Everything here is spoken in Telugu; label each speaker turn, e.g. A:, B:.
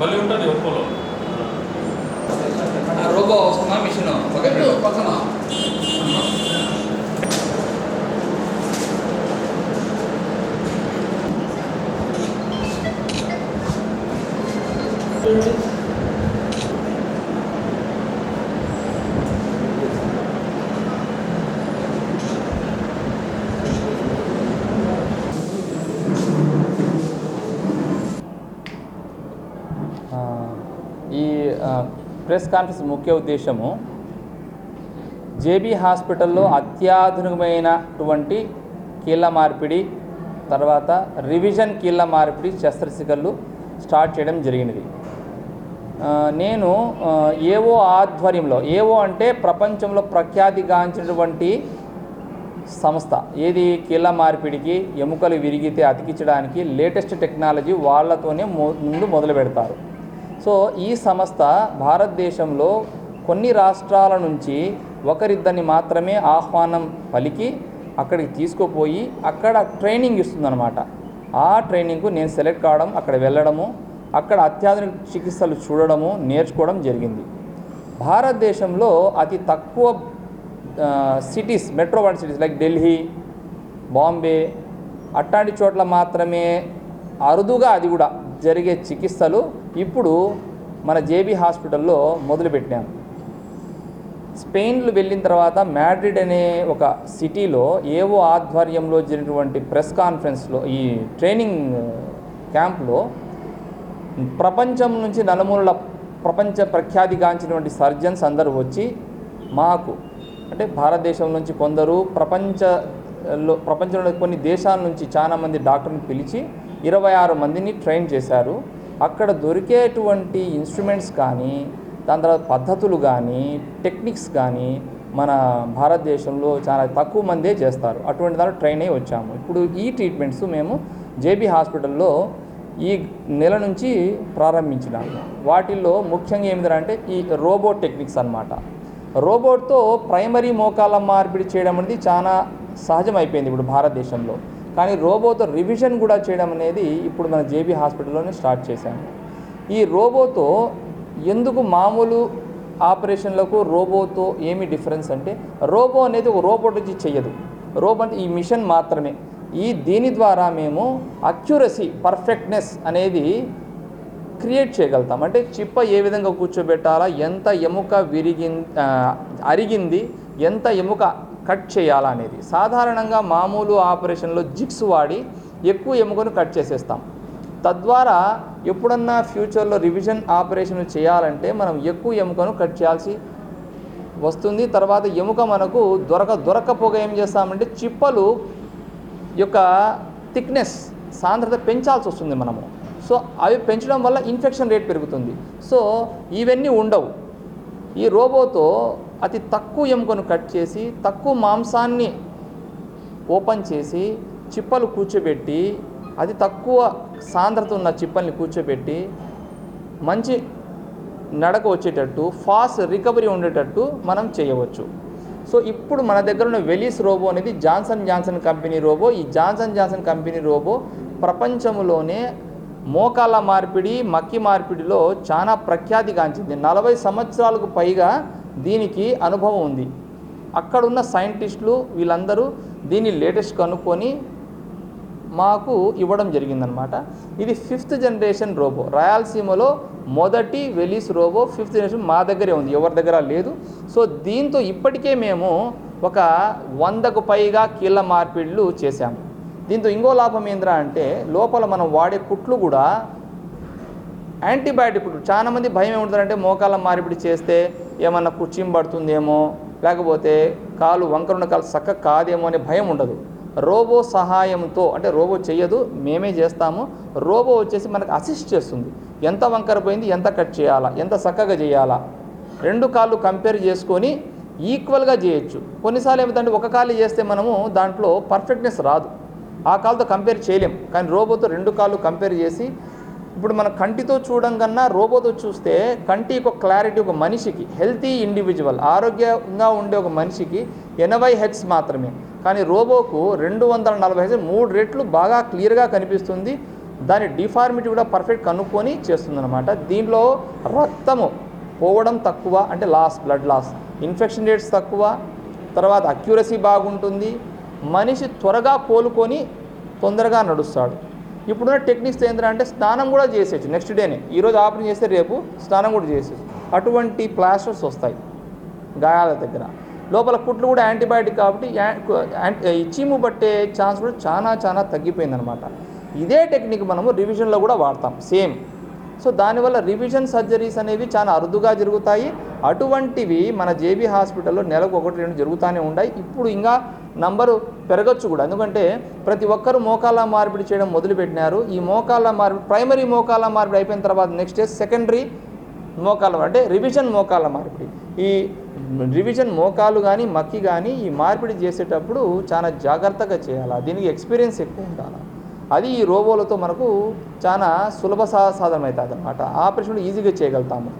A: భలే ఉంటుంది ఒప్పోలో
B: రోబో వస్తుందా మిషన్?
C: పక్కన
D: ఆ, ఈ ప్రెస్ కాన్ఫరెన్స్ ముఖ్య ఉద్దేశము జేబీ హాస్పిటల్లో అత్యాధునికమైనటువంటి కీళ్ళ మార్పిడి తర్వాత రివిజన్ కీళ్ళ మార్పిడి శస్త్రచికిత్సలు స్టార్ట్ చేయడం జరిగినది. నేను ఏవో ఆధ్వర్యంలో ఏవో అంటే ప్రపంచంలో ప్రఖ్యాతిగాంచినటువంటి సంస్థ. ఏది కీళ్ళ మార్పిడికి ఎముకలు విరిగితే అతికించడానికి లేటెస్ట్ టెక్నాలజీ వాళ్ళతోనే ముందు మొదలు పెడతారు. సో ఈ సంస్థ భారతదేశంలో కొన్ని రాష్ట్రాల నుంచి ఒకరిద్దరిని మాత్రమే ఆహ్వానం పలికి అక్కడికి తీసుకుపోయి అక్కడ ట్రైనింగ్ ఇస్తుందన్నమాట. ఆ ట్రైనింగ్కు నేను సెలెక్ట్ కావడం అక్కడ వెళ్ళడము అక్కడ అత్యాధునిక చికిత్సలు చూడడము నేర్చుకోవడం జరిగింది. భారతదేశంలో అతి తక్కువ cities metropolitan cities like Delhi Bombay అట్లాంటి చోట్ల మాత్రమే అరుదుగా అది కూడా జరిగే చికిత్సలు ఇప్పుడు మన జేబీ హాస్పిటల్లో మొదలుపెట్టాము స్పెయిన్లు వెళ్ళిన తర్వాత మ్యాడ్రిడ్ అనే ఒక సిటీలో ఏవో ఆధ్వర్యంలో జరిగినటువంటి ప్రెస్ కాన్ఫరెన్స్లో ఈ ట్రైనింగ్ క్యాంప్లో ప్రపంచం నుంచి నలుమూలల ప్రపంచ ప్రఖ్యాతిగాంచినటువంటి సర్జన్స్ అందరూ వచ్చి మాకు అంటే భారతదేశం నుంచి కొందరు ప్రపంచలో ప్రపంచంలో కొన్ని దేశాల నుంచి చాలా మంది డాక్టర్ని పిలిచి ఇరవై ఆరు మందిని ట్రైన్ చేశారు. అక్కడ దొరికేటువంటి ఇన్స్ట్రుమెంట్స్ కానీ దాని తర్వాత పద్ధతులు కానీ టెక్నిక్స్ కానీ మన భారతదేశంలో చాలా తక్కువ మందే చేస్తారు. అటువంటి దాంట్లో ట్రైన్ అయి వచ్చాము. ఇప్పుడు ఈ ట్రీట్మెంట్స్ మేము జేబీ హాస్పిటల్లో ఈ నెల నుంచి ప్రారంభించినాము. వాటిల్లో ముఖ్యంగా ఏమిటంటే ఈ రోబో టెక్నిక్స్ అన్నమాట. రోబోట్తో ప్రైమరీ మోకాల మార్పిడి చేయడం అనేది చాలా సహజం అయిపోయింది ఇప్పుడు భారతదేశంలో. కానీ రోబోతో రివిజన్ కూడా చేయడం అనేది ఇప్పుడు మన జేబీ హాస్పిటల్లోనే స్టార్ట్ చేశాము. ఈ రోబోతో ఎందుకు మామూలు ఆపరేషన్లకు రోబోతో ఏమి డిఫరెన్స్ అంటే రోబో అనేది ఒక రోబోట్ వచ్చి చెయ్యదు. రోబో అంటే ఈ మిషన్ మాత్రమే. ఈ దీని ద్వారా మేము అక్యురసీ పర్ఫెక్ట్నెస్ అనేది క్రియేట్ చేయగలుగుతాం. అంటే చిప్ప ఏ విధంగా కూర్చోబెట్టాలా? ఎంత ఎముక విరిగి అరిగింది? ఎంత ఎముక కట్ చేయాలా అనేది. సాధారణంగా మామూలు ఆపరేషన్లో జిక్స్ వాడి ఎక్కువ ఎముకను కట్ చేసేస్తాం. తద్వారా ఎప్పుడన్నా ఫ్యూచర్లో రివిజన్ ఆపరేషన్ చేయాలంటే మనం ఎక్కువ ఎముకను కట్ చేయాల్సి వస్తుంది. తర్వాత ఎముక మనకు దొరక దొరకపోగా ఏం చేస్తామంటే చిప్పలు యొక్క థిక్నెస్ సాంద్రత పెంచాల్సి వస్తుంది మనము. సో అవి పెంచడం వల్ల ఇన్ఫెక్షన్ రేట్ పెరుగుతుంది. సో ఇవన్నీ ఉండవు. ఈ రోబోతో అతి తక్కువ ఎముకను కట్ చేసి తక్కువ మాంసాన్ని ఓపెన్ చేసి చిప్పలు కూర్చోబెట్టి అతి తక్కువ సాంద్రత ఉన్న చిప్పల్ని కూర్చోబెట్టి మంచి నడక వచ్చేటట్టు ఫాస్ట్ రికవరీ ఉండేటట్టు మనం చేయవచ్చు. సో ఇప్పుడు మన దగ్గర ఉన్న వెలీస్ రోబో అనేది జాన్సన్ జాన్సన్ కంపెనీ రోబో. ఈ జాన్సన్ జాన్సన్ కంపెనీ రోబో ప్రపంచంలోనే మోకాళ్ళ మార్పిడి మక్కి మార్పిడిలో చాలా ప్రఖ్యాతిగాంచింది నలభై సంవత్సరాలకు పైగా దీనికి అనుభవం ఉంది. అక్కడున్న సైంటిస్టులు వీళ్ళందరూ దీన్ని లేటెస్ట్ కనుక్కొని మాకు ఇవ్వడం జరిగిందనమాట ఇది ఫిఫ్త్ జనరేషన్ రోబో. రాయలసీమలో మొదటి వెలీస్ రోబో ఫిఫ్త్ జనరేషన్ మా దగ్గరే ఉంది. ఎవరి దగ్గర లేదు. సో దీంతో ఇప్పటికే మేము ఒక వందకు పైగా కీళ్ళ మార్పిడులు చేశాము. దీంతో ఇంకో లాభం ఏంద్రా అంటే లోపల మనం వాడే కుట్లు కూడా యాంటీబయాటిక్ కుట్లు చాలామంది భయం ఏముంటుందంటే మోకాళ్ళ మార్పిడి చేస్తే ఏమన్నా కుర్చీం పడుతుందేమో లేకపోతే కాలు వంకరున్న కాలు చక్క కాదేమో అనే భయం ఉండదు. రోబో సహాయంతో అంటే రోబో చెయ్యదు మేమే చేస్తాము. రోబో వచ్చేసి మనకు అసిస్ట్ చేస్తుంది. ఎంత వంకర పోయింది ఎంత కట్ చేయాలా ఎంత చక్కగా చేయాలా. రెండు కాళ్ళు కంపేర్ చేసుకొని ఈక్వల్గా చేయొచ్చు. కొన్నిసార్లు ఏమిటంటే ఒక కాళ్ళు చేస్తే మనము దాంట్లో పర్ఫెక్ట్నెస్ రాదు. ఆ కాలుతో కంపేర్ చేయలేం. కానీ రోబోతో రెండు కాళ్ళు కంపేర్ చేసి ఇప్పుడు మన కంటితో చూడడం కన్నా రోబోతో చూస్తే కంటి యొక్క క్లారిటీ ఒక మనిషికి హెల్తీ ఇండివిజువల్ ఆరోగ్యంగా ఉండే ఒక మనిషికి ఎనభై హెడ్స్ మాత్రమే. కానీ రోబోకు రెండు వందల నలభై హెడ్స్ మూడు రెట్లు బాగా క్లియర్గా కనిపిస్తుంది. దాని డిఫార్మిటీ కూడా పర్ఫెక్ట్ కనుక్కొని చేస్తుందన్నమాట. దీంట్లో రక్తము పోవడం తక్కువ అంటే loss blood loss infection rates తక్కువ తర్వాత అక్యూరసీ బాగుంటుంది. మనిషి త్వరగా కోలుకొని తొందరగా నడుస్తాడు. ఇప్పుడున్న టెక్నిక్స్ ఏంటంటే స్నానం కూడా చేసేయచ్చు. నెక్స్ట్ డేనే. ఈరోజు ఆపరేషన్ చేస్తే రేపు స్నానం కూడా చేసేయచ్చు. అటువంటి ప్లాస్టర్స్ వస్తాయి గాయాల దగ్గర. లోపల కుట్లు కూడా యాంటీబయాటిక్ కాబట్టి చీము పట్టే ఛాన్స్ కూడా చాలా చాలా తగ్గిపోయిందనమాట ఇదే టెక్నిక్ మనము రివిజన్లో కూడా వాడతాం. సేమ్. సో దానివల్ల రివిజన్ సర్జరీస్ అనేవి చాలా అరుదుగా జరుగుతాయి. అటువంటివి మన జేబీ హాస్పిటల్లో నెలకు ఒకటి రెండు జరుగుతూనే ఉన్నాయి ఇప్పుడు ఇంకా నంబరు పెరగచ్చు కూడా. ఎందుకంటే ప్రతి ఒక్కరు మోకాల మార్పిడి చేయడం మొదలుపెట్టినారు. ఈ మోకాల మార్పిడి ప్రైమరీ మోకాల మార్పిడి అయిపోయిన తర్వాత నెక్స్ట్ సెకండరీ మోకాల అంటే రివిజన్ మోకాల మార్పిడి. ఈ రివిజన్ మోకాలు కానీ మక్కి కానీ ఈ మార్పిడి చేసేటప్పుడు చాలా జాగ్రత్తగా చేయాలి? దీనికి ఎక్స్పీరియన్స్ ఎక్కువ ఉండాలి? అది ఈ రోబోలతో మనకు చాలా సులభ సాధనం అవుతుంది అనమాట ఆపరేషన్ ఈజీగా చేయగలుగుతాము.